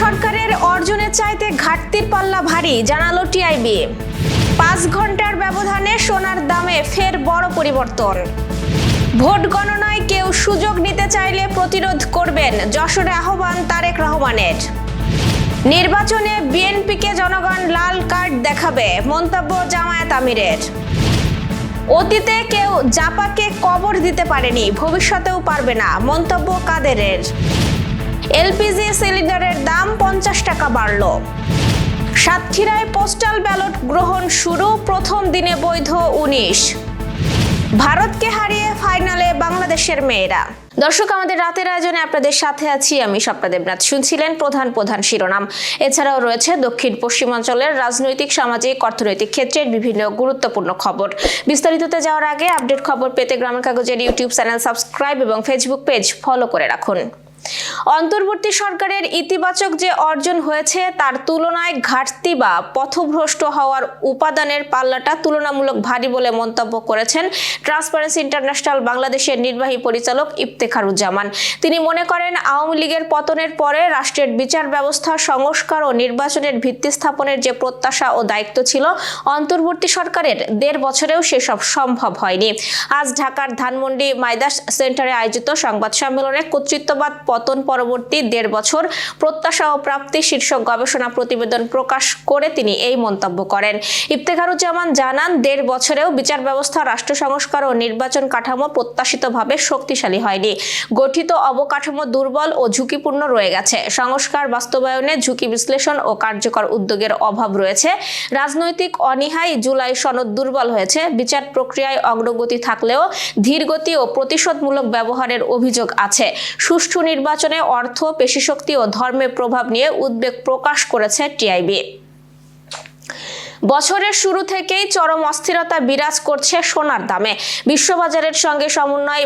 সরকারের অর্জনের চাইতে ঘাটতির পাল্লা ভারী, জানালো টিআইবি। পাঁচ ঘণ্টার ব্যবধানে সোনার দামে ফের বড় পরিবর্তন। ভোট গণনায় কেউ সুযোগ নিতে চাইলে প্রতিরোধ করবেন যশোরে আহ্বান তারেক রহমানের। নির্বাচনে বিএনপিকে জনগণ লাল কার্ড দেখাবে, মন্তব্য জামায়াত আমিরের। অতীতে কেউ জাপাকে কবর দিতে পারেনি, ভবিষ্যতেও পারবে না, মন্তব্য কাদেরের। এলপিজি সিলিন্ডারের দাম পঞ্চাশ টাকা বাড়ল। সাতক্ষীরায় পোস্টাল ব্যালট গ্রহণ শুরু, প্রথম দিনে বৈধ উনিশ। ভারতকে হারিয়ে ফাইনালে বাংলাদেশের মেয়েরা। দর্শক, আমাদের রাতের আয়োজনে আপনাদের সাথে আছি আমি স্বপ্না দেবনাথ। শুনছিলেন প্রধান প্রধান শিরোনাম। এছাড়াও রয়েছে দক্ষিণ পশ্চিমাঞ্চলের রাজনৈতিক, সামাজিক, অর্থনৈতিক ক্ষেত্রের বিভিন্ন গুরুত্বপূর্ণ খবর। বিস্তারিততে যাওয়ার আগে আপডেট খবর পেতে গ্রামের কাগজের ইউটিউব চ্যানেল সাবস্ক্রাইব এবং ফেসবুক পেজ ফলো করে রাখুন। অন্তর্বর্তী সরকারের ইতিবাচক যে অর্জন হয়েছে, তার তুলনায় ঘাটতি বা পথভ্রষ্ট হওয়ার উপাদানের পাল্লাটা তুলনামূলক ভারী বলে মন্তব্য করেছেন ট্রান্সপারেন্সি ইন্টারন্যাশনাল বাংলাদেশের নির্বাহী পরিচালক ইফতেখারুজ্জামান। তিনি মনে করেন, আওয়ামী লীগের পতনের পরে রাষ্ট্রের বিচার ব্যবস্থা, সংস্কার ও নির্বাচনের ভিত্তি স্থাপনের যে প্রত্যাশা ও দায়িত্ব ছিল, অন্তর্বর্তী সরকারের দেড় বছরেও সেসব সম্ভব হয়নি। আজ ঢাকার ধানমন্ডি মাইদাস সেন্টারে আয়োজিত সংবাদ সম্মেলনে কর্তৃত্ববাদ পতন পরবর্তী দেড় বছর প্রত্যাশা ও প্রাপ্তি শীর্ষক গবেষণা প্রতিবেদন প্রকাশ করে তিনি এই মন্তব্য করেন। ইফতেখারুজ্জামান জানান, দেড় বছরেও বিচার ব্যবস্থা, রাষ্ট্র সংস্কার ও নির্বাচন কাঠামো প্রত্যাশিতভাবে শক্তিশালী হয়নি। গঠিত অবকাঠামো দুর্বল ও ঝুঁকিপূর্ণ রয়ে গেছে। সংস্কার, বাস্তবায়নে ঝুঁকি বিশ্লেষণ ও কার্যকর উদ্যোগের অভাব রয়েছে। রাজনৈতিক অনীহাই জুলাই সনদ দুর্বল হয়েছে। বিচার প্রক্রিয়ায় অগ্রগতি থাকলেও ধীরগতি ও প্রতিশোধমূলক ব্যবহারের অভিযোগ আছে। সুষ্ঠু নির্বাচনে অর্থ পেশিশক্তি ও ধর্মের প্রভাব নিয়ে উদ্বেগ প্রকাশ করেছে টিআইবি। বছরের শুরু থেকেই চরম অস্থিরতা বিরাজ করছে সোনার দামে। বিশ্ববাজারের সঙ্গে সমন্বয়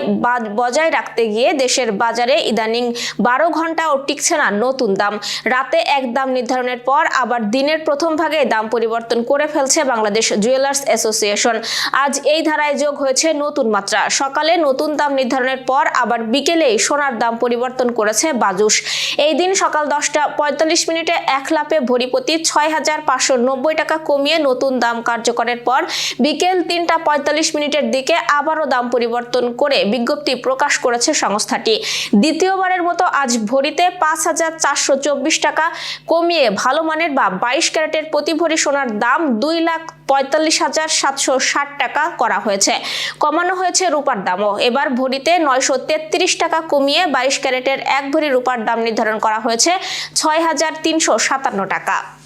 বজায় রাখতে গিয়ে দেশের বাজারে ইদানিং বারো ঘন্টাও টিকছে না নতুন দাম। রাতে এক দাম নির্ধারণের পর আবার দিনের প্রথম ভাগে দাম পরিবর্তন করে ফেলছে বাংলাদেশ জুয়েলার্স অ্যাসোসিয়েশন। আজ এই ধারায় যোগ হয়েছে নতুন মাত্রা। সকালে নতুন দাম নির্ধারণের পর আবার বিকেলেই সোনার দাম পরিবর্তন করেছে বাজুস এই দিন সকাল দশটা পঁয়তাল্লিশ মিনিটে এক লাপে ভরিপতি ছয় হাজার পাঁচশো নব্বই টাকা কমিয়ে নতুন দাম কার্যকরের পর বিকেল তিনটা পঁয়তাল্লিশ মিনিটের দিকে আবারও দাম পরিবর্তন করে বিজ্ঞপ্তি প্রকাশ করেছে সংস্থাটি। দ্বিতীয়বারের মতো আজ ভরিতে পাঁচ হাজার চারশো চব্বিশ টাকা কমিয়ে ভালো মানের বা বাইশ ক্যারেটের প্রতি ভরি সোনার দাম দুই লাখ পঁয়তাল্লিশ হাজার সাতশো ষাট টাকা করা হয়েছে। কমানো হয়েছে রূপার দামও। এবার ভরিতে নয়শো তেত্রিশ টাকা কমিয়ে বাইশ ক্যারেটের এক ভরি রূপার দাম নির্ধারণ করা হয়েছে ছয় হাজার তিনশো সাতান্ন টাকা।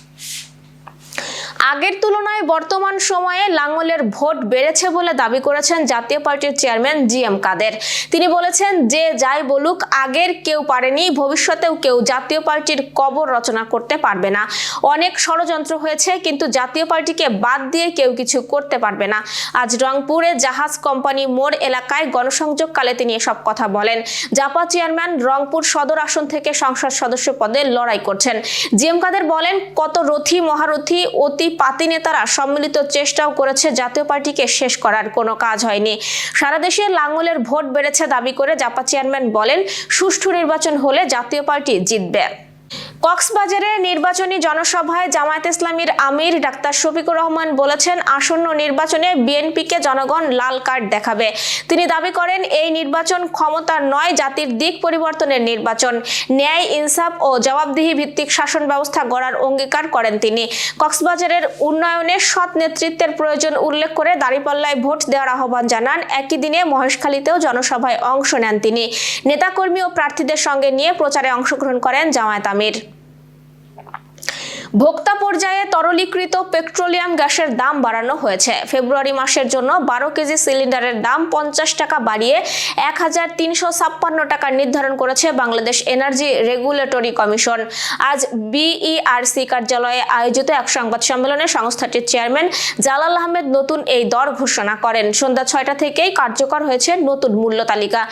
আগের তুলনায় বর্তমান সময়ে লাঙ্গলের ভোট বেড়েছে বলে দাবি করেছেন জাতীয় পার্টির চেয়ারম্যান জি এম কাদের। তিনি বলেছেন, যে যাই বলুক, আগের কেউ পারেনি, ভবিষ্যতেও কেউ জাতীয় পার্টির কবর রচনা করতে পারবে না। অনেক ষড়যন্ত্র হয়েছে, কিন্তু জাতীয় পার্টিকে বাদ দিয়ে কেউ কিছু করতে পারবে না। আজ রংপুরে জাহাজ কোম্পানি মোড় এলাকায় গণসংযোগকালে তিনি এসব কথা বলেন। জাপা চেয়ারম্যান রংপুর সদর আসন থেকে সংসদ সদস্য পদে লড়াই করছেন। জি এম কাদের বলেন, কত রথী, মহারথী, অতি পাতি নেতারা সম্মিলিত চেষ্টাও করেছে, জাতীয় পার্টিকে শেষ করার কোনো কাজ হয়নি। সারা দেশে লাঙ্গলের ভোট বেড়েছে দাবি করে, জাপা চেয়ারম্যান বলেন, সুষ্ঠু নির্বাচন হলে জাতীয় পার্টি জিতবে। কক্সবাজারে নির্বাচনী জনসভায় জামায়াত ইসলামীর আমির ডাক্তার শফিকুর রহমান বলেছেন, আসন্ন নির্বাচনে বিএনপিকে জনগণ লাল কার্ড দেখাবে। তিনি দাবি করেন, এই নির্বাচন ক্ষমতার নয়, জাতির দিক পরিবর্তনের নির্বাচন। ন্যায়, ইনসাফ ও জবাবদিহি ভিত্তিক শাসন ব্যবস্থা গড়ার অঙ্গীকার করেন তিনি। কক্সবাজারের উন্নয়নে সৎ নেতৃত্বের প্রয়োজন উল্লেখ করে দাঁড়িপাল্লায় ভোট দেওয়ার আহ্বান জানান। একই দিনে মহেশখালীতেও জনসভায় অংশ নেন তিনি। নেতাকর্মী ও প্রার্থীদের সঙ্গে নিয়ে প্রচারে অংশগ্রহণ করেন জামায়াত আমির। ভোক্তা পর্যায়ে তরলীকৃত পেট্রোলিয়াম গ্যাসের দাম বাড়ানো হয়েছে। ফেব্রুয়ারি মাসের জন্য বারো কেজি সিলিন্ডারের দাম পঞ্চাশ টাকা বাড়িয়ে এক হাজার তিনশো ছাপ্পান্ন টাকা নির্ধারণ করেছে বাংলাদেশ এনার্জি রেগুলেটরি কমিশন। আজ বিইআরসি কার্যালয়ে আয়োজিত এক সংবাদ সম্মেলনে সংস্থাটির চেয়ারম্যান জালাল আহমেদ নতুন এই দর ঘোষণা করেন। সন্ধ্যা ছয়টা থেকেই কার্যকর হয়েছে নতুন মূল্য তালিকা।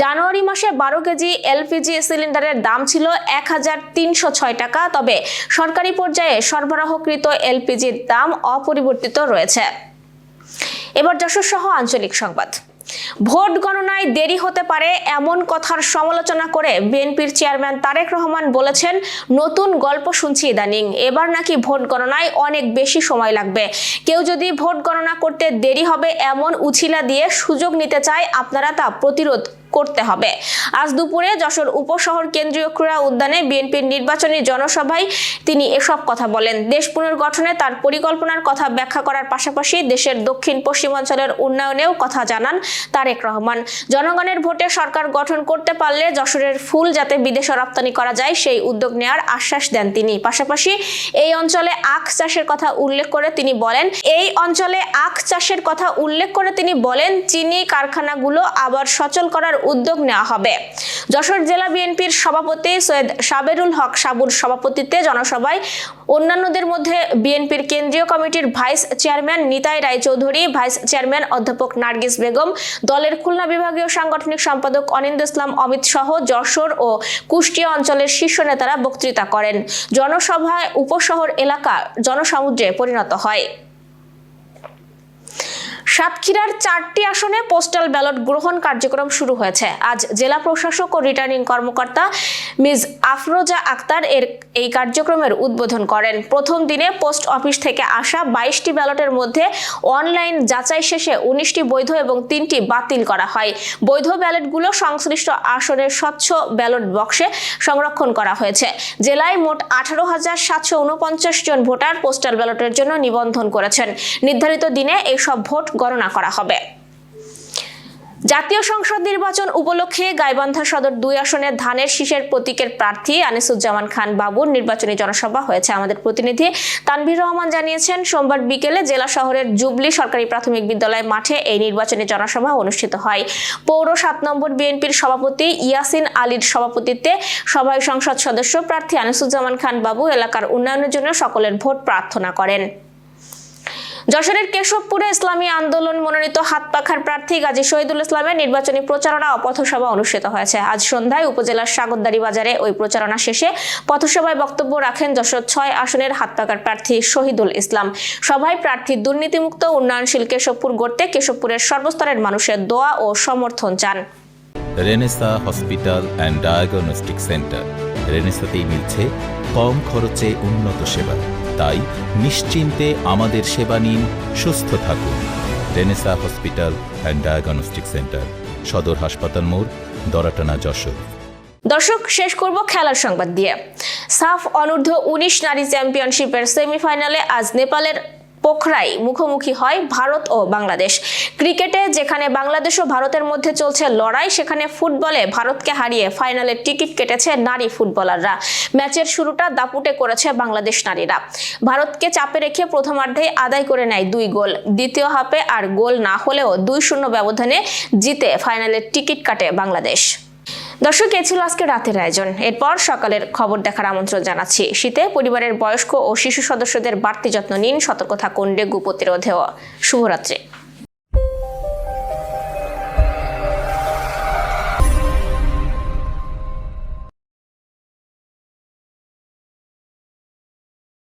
জানুয়ারি মাসে বারো কেজি এলপিজি সিলিন্ডারের দাম ছিল এক হাজার তিনশো ছয় টাকা, তবে সরকারি পর্যায়ে সরবরাহকৃত এলপিজির দাম অপরিবর্তিত রয়েছে। এবার যশোর সহ আঞ্চলিক সংবাদ। ভোট গণনায় দেরি হতে পারে এমন কথার সমালোচনা করে বিএনপির চেয়ারম্যান তারেক রহমান বলেছেন, নতুন গল্প শুনছি ইদানিং। এবার নাকি ভোট গণনায় অনেক বেশি সময় লাগবে। কেউ যদি ভোট গণনা করতে দেরি হবে এমন উছিলা দিয়ে সুযোগ নিতে চায় আপনারা তা প্রতিরোধ করতে হবে। আজ দুপুরে যশোর উপশহর কেন্দ্রীয় ক্রীড়া উদ্যানে বিএনপির নির্বাচনী জনসভায় তিনি এসব কথা বলেন। দেশ পুনর্গঠনে তার পরিকল্পনার কথা ব্যাখ্যা করার পাশাপাশি দেশের দক্ষিণ পশ্চিমাঞ্চলের উন্নয়নেও কথা জানান তারেক রহমান। জনগণের ভোটে সরকার গঠন করতে পারলে যশোরের ফুল যাতে বিদেশে রপ্তানি করা যায়, সেই উদ্যোগ নেওয়ার আশ্বাস দেন তিনি। পাশাপাশি এই অঞ্চলে আখ চাষের কথা উল্লেখ করে তিনি বলেন, এই অঞ্চলে আখ চাষের কথা উল্লেখ করে তিনি বলেন, চিনি কারখানাগুলো আবার সচল করার উদ্যোগ নেওয়া হবে। যশোর জেলা বিএনপির সভাপতি সৈয়দ সাবেরুল হক সাবুর সভাপতিত্বে জনসভায় অন্যান্যদের মধ্যে বিএনপির কেন্দ্রীয় কমিটির vice chairman Nitai Raychaudhuri, vice chairman অধ্যাপক নার্গিস বেগম, দলের খুলনা বিভাগীয় সাংগঠনিক সম্পাদক অনিন্দ ইসলাম, অমিত সহ যশোর ও কুষ্টিয়া অঞ্চলের শীর্ষ নেতারা বক্তৃতা করেন। জনসভায় উপশহর এলাকা জনসমুদ্রে পরিণত হয়। সাতক্ষীরার চারটি আসনে পোস্টাল ব্যালট গ্রহণ কার্যক্রম শুরু হয়েছে। আজ জেলা প্রশাসক ও রিটার্নিং কর্মকর্তা মিস আফরোজা আক্তার এর এই কার্যক্রমের উদ্বোধন করেন। প্রথম দিনে পোস্ট অফিস থেকে আসা বাইশটি ব্যালটের মধ্যে অনলাইন যাচাই শেষে উনিশটি বৈধ এবং তিনটি বাতিল করা হয়। বৈধ ব্যালটগুলো সংশ্লিষ্ট আসনের স্বচ্ছ ব্যালট বক্সে সংরক্ষণ করা হয়েছে। জেলায় মোট আঠারো হাজার সাতশো জন ভোটার পোস্টাল ব্যালটের জন্য নিবন্ধন করেছেন। নির্ধারিত দিনে এইসব ভোট গণনা করা হবে। জাতীয় সংসদ নির্বাচন উপলক্ষে গাইবান্ধা সদর দুই আসনে ধানের শীষের প্রতীকের প্রার্থী আনিসুজ্জামান খান বাবুর নির্বাচনী জনসভা হয়েছে আমাদের প্রতিনিধি তানভীর রহমান জানিয়েছেন, সোমবার বিকেলে জেলা শহরের জুবলি সরকারি প্রাথমিক বিদ্যালয় মাঠে এই নির্বাচনী জনসভা অনুষ্ঠিত হয়। পৌর সাত নম্বর বিএনপির সভাপতি ইয়াসিন আলীর সভাপতিত্বে সভায় সংসদ সদস্য প্রার্থী আনিসুজ্জামান খান বাবু এলাকার উন্নয়নের জন্য সকলের ভোট প্রার্থনা করেন। যশোরের কেশবপুরে ইসলামী আন্দোলন মনোনীত হাতপাখার প্রার্থী গাজী শহীদুল ইসলামের নির্বাচনী প্রচারণা ও পথসভা অনুষ্ঠিত হয়েছে। আজ সন্ধ্যায় উপজেলার সাগরদারি বাজারে ওই প্রচারণা শেষে পথসভায় বক্তব্য রাখেন যশোর ছয় আসনের হাতপাখার প্রার্থী শহীদুল ইসলাম। সভায় প্রার্থী দুর্নীতিমুক্ত উন্নয়নশীল কেশবপুর গড়তে কেশবপুরের সর্বস্তরের মানুষের দোয়া ও সমর্থন চান। Renaissance hospital and diagnostic centre. রেনেসাতেই মিলছে কম খরচে উন্নত সেবা। তাই নিশ্চিন্তে আমাদের সেবা নিন, সুস্থ থাকুন। Renaissance hospital and diagnostic centre সদর হাসপাতাল মোড়, দরাটানা যশোর। দর্শক, শেষ করব খেলার সংবাদ দিয়ে। সাফ অনূর্ধ্ব উনিশ নারী চ্যাম্পিয়নশিপের সেমিফাইনালে আজ নেপালের পোখরাই মুখোমুখি হয় ভারত ও বাংলাদেশ। ক্রিকেটে যেখানে বাংলাদেশ ও ভারতের মধ্যে চলছে লড়াই, সেখানে ফুটবলে ভারতকে হারিয়ে ফাইনালের টিকিট কেটেছে নারী ফুটবলাররা। ম্যাচের শুরুটা দাপুটে করেছে বাংলাদেশ নারীরা। ভারতকে চাপে রেখে প্রথমার্ধেই আদায় করে নেয় দুই গোল। দ্বিতীয় হাফে আর গোল না হলেও দুই শূন্য ব্যবধানে জিতে ফাইনালের টিকিট কাটে বাংলাদেশ। দর্শক, এ ছিল আজকে রাতের আয়োজন। এরপর সকালের খবর দেখার আমন্ত্রণ জানাচ্ছি। শীতে পরিবারের বয়স্ক ও শিশু সদস্যদের বাড়তি যত্ন নিন, সতর্ক থাকুন ডেঙ্গু প্রতিরোধেও। শুভরাত্রি।